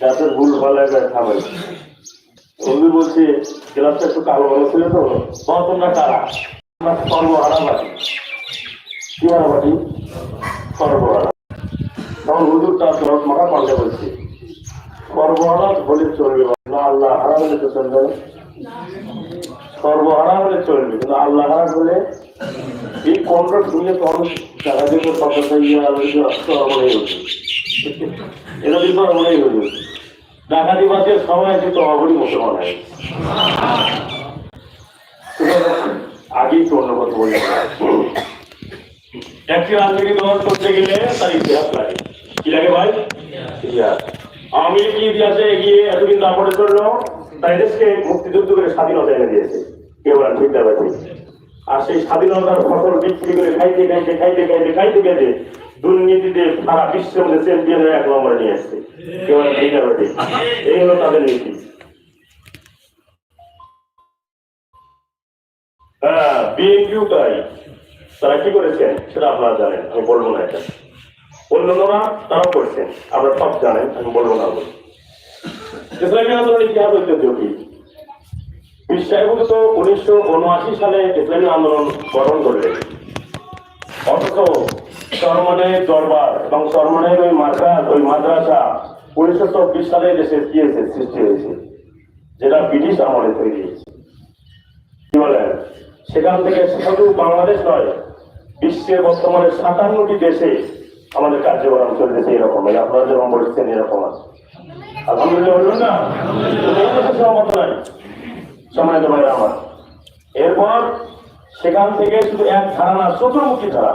গাছের ভুল ভালো একবার থামাই উনি বলছে, ক্লাসটা একটু কালো ভালো ছিল তো? তোমরা কারা? আমরা সর্বহারাবাদী কি হারাবাদী সর্বহারা তখন হুজুর তার পাল্টে বলছে। সর্বহারা বলে চলবে। না আল্লাহ হারা বলে তো চলবে না। সর্বহারা হলে চলবে, কিন্তু আল্লাহ হারা বলে এই কন্ট্রোল শুনে তখন ইয়ে সর্বহারাই হচ্ছে এটা কিন্তু মনেই হইল ডাকাতিবাদের সময় কিন্তু অবধি মুসলমান হয় আগেই তো অন্য কথা বলে। একটি রাজনীতি দল করতে গেলে তার ইতিহাস লাগে। কি লাগে ভাই? ইতিহাস। আমি কি ইতিহাসে এগিয়ে এতদিন দাপটে চলল তাই দেশকে মুক্তিযুদ্ধ করে স্বাধীনতা এনে দিয়েছে। কেউ আর বিদ্যাবাদী আর সেই স্বাধীনতার ফসল বিক্রি করে খাইতে খাইতে খাইতে খাইতে খাইতে খাইতে দুর্নীতিতে সারা বিশ্বের মধ্যে চ্যাম্পিয়ন এক নম্বরে নিয়ে আসছে এই হলো তাদের নীতি। হ্যাঁ বিএনপিও তাই। তারা কি করেছেন সেটা আপনারা জানেন, আমি বলব না এটা। অন্যান্যরা তারাও করেছেন, আপনারা সব জানেন, আমি বলব না বলি ইসলামী আন্দোলনের ইতিহাস ঐতিহ্য কি বিশ্বায়বুত তো উনিশশো উনআশি সালে ইসলামী আন্দোলন গঠন করলেন। অথচ চরমনের দরবার এবং চরমনের ওই মাদ্রাস ওই মাদ্রাসা উনিশশো চব্বিশ সালে দেশে কি সৃষ্টি হয়েছে, যেটা ব্রিটিশ আমলে তৈরি হয়েছে। কি বলেন? সেখান থেকে শুধু বাংলাদেশ নয় বিশ্বের বর্তমানে সাতান্নটি দেশে আমাদের কার্যক্রম চলতেছে এরকম। আপনারা যেরকম বলছেন, এরকম আছে। আলহামদুলিল্লাহ বলবেন না। এই দেশে সহমত নাই। সময় তোমার আমার, এরপর সেখান থেকে শুধু এক ধারণা চতুর্মুখী ধারা।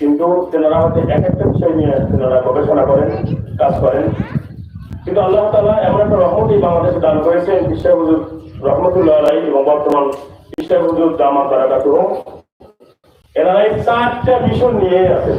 কিন্তু তেনারা হয়তো এক একটা বিষয় নিয়ে তেনারা গবেষণা করেন, কাজ করেন। কিন্তু আল্লাহ তালা এমন একটা রহমতই বাংলাদেশে দান করেছেন বিশ্ব হুজুর রহমতুল্লাহ আলাই এবং বর্তমান বিশ্ব হুজুর জামা তারা কাতু এনারা এই চারটা বিষয় নিয়ে আছে